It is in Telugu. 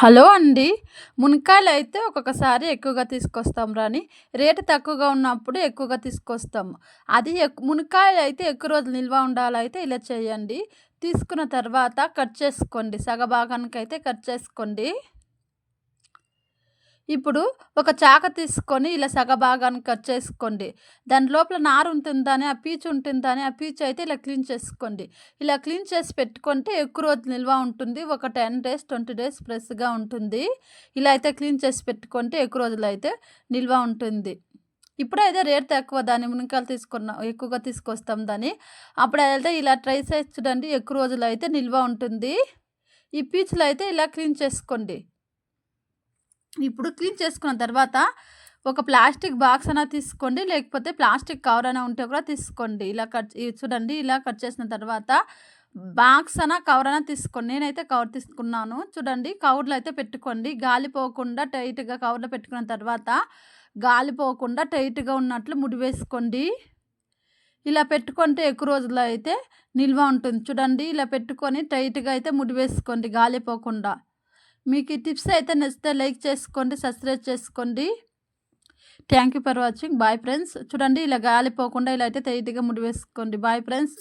హలో అండి. మునక్కాయలు అయితే ఒక్కొక్కసారి ఎక్కువగా తీసుకొస్తాం రాని రేటు తక్కువగా ఉన్నప్పుడు ఎక్కువగా తీసుకొస్తాము అది ఎక్ మునక్కాయలు అయితే ఎక్కువ రోజులు నిల్వ ఉండాలైతే ఇలా చేయండి. తీసుకున్న తర్వాత కట్ చేసుకోండి. సగభాగానికి అయితే కట్ చేసుకోండి. ఇప్పుడు ఒక చాక తీసుకొని ఇలా సగభాగాన్ని కట్ చేసుకోండి. దాని లోపల నారు ఉంటుందని ఆ పీచు ఉంటుందని ఆ పీచు అయితే ఇలా క్లీన్ చేసుకోండి. ఇలా క్లీన్ చేసి పెట్టుకుంటే ఎక్కువ రోజు నిల్వ ఉంటుంది. ఒక టెన్ డేస్ ట్వంటీ డేస్ ఫ్రెష్గా ఉంటుంది. ఇలా అయితే క్లీన్ చేసి పెట్టుకుంటే ఎక్కువ రోజులు అయితే నిల్వ ఉంటుంది. ఇప్పుడైతే రేట్ తక్కువ. దాని మునకాయలు తీసుకున్నాం ఎక్కువగా తీసుకొస్తాం దాన్ని. అప్పుడు అయితే ఇలా ట్రై చేసి చూడండి ఎక్కువ రోజులు అయితే నిల్వ ఉంటుంది. ఈ పీచులు అయితే ఇలా క్లీన్ చేసుకోండి. ఇప్పుడు క్లీన్ చేసుకున్న తర్వాత ఒక ప్లాస్టిక్ బాక్స్ అయినా తీసుకోండి లేకపోతే ప్లాస్టిక్ కవర్ అయినా ఉంటే కూడా తీసుకోండి. ఇలా కట్ చూడండి ఇలా కట్ చేసిన తర్వాత బాక్స్ అయినా కవర్ అయినా తీసుకోండి. నేనైతే కవర్ తీసుకున్నాను. చూడండి కవర్లో అయితే పెట్టుకోండి. గాలి పోకుండా టైట్గా కవర్లో పెట్టుకున్న తర్వాత గాలి పోకుండా టైట్గా ఉన్నట్లు ముడి వేసుకోండి. ఇలా పెట్టుకుంటే ఎక్కువ రోజులు అయితే నిల్వ ఉంటుంది. చూడండి ఇలా పెట్టుకొని టైట్గా అయితే ముడి వేసుకోండి గాలి పోకుండా. మీకు ఈ టిప్స్ అయితే నచ్చితే లైక్ చేసుకోండి సబ్స్క్రైబ్ చేసుకోండి. Thank you for watching bye friends చూడండి ఇలా గాలిపోకుండా ఇలా అయితే టైట్గా ముడి వేసుకోండి. Bye friends